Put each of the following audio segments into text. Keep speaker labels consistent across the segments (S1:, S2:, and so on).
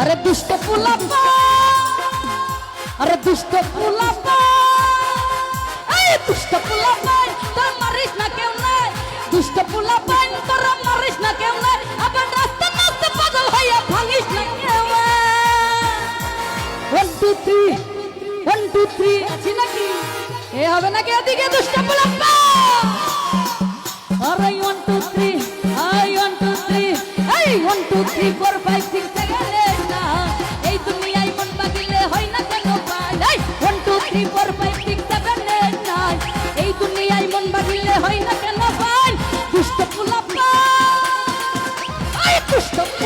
S1: আরে দুষ্ট পুলাপা। আরে দুষ্ট পুলাপা। এই দুষ্ট পুলাপা, তোর মারিস না কেউ নাই। দুষ্ট পুলাপা, তোর মারিস না কেউ নাই। আবার রাস্তা নাচতে পাগল হইয়া ভাঙিস না কেউ one two three one two three আছি নাকি? এ হবে নাকি এদিকে দুষ্ট পুলাপা? আরে ওয়ান টু থ্রি আই ওয়ান টু থ্রি এই one two three four five six seven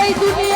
S1: এই দুনিয়া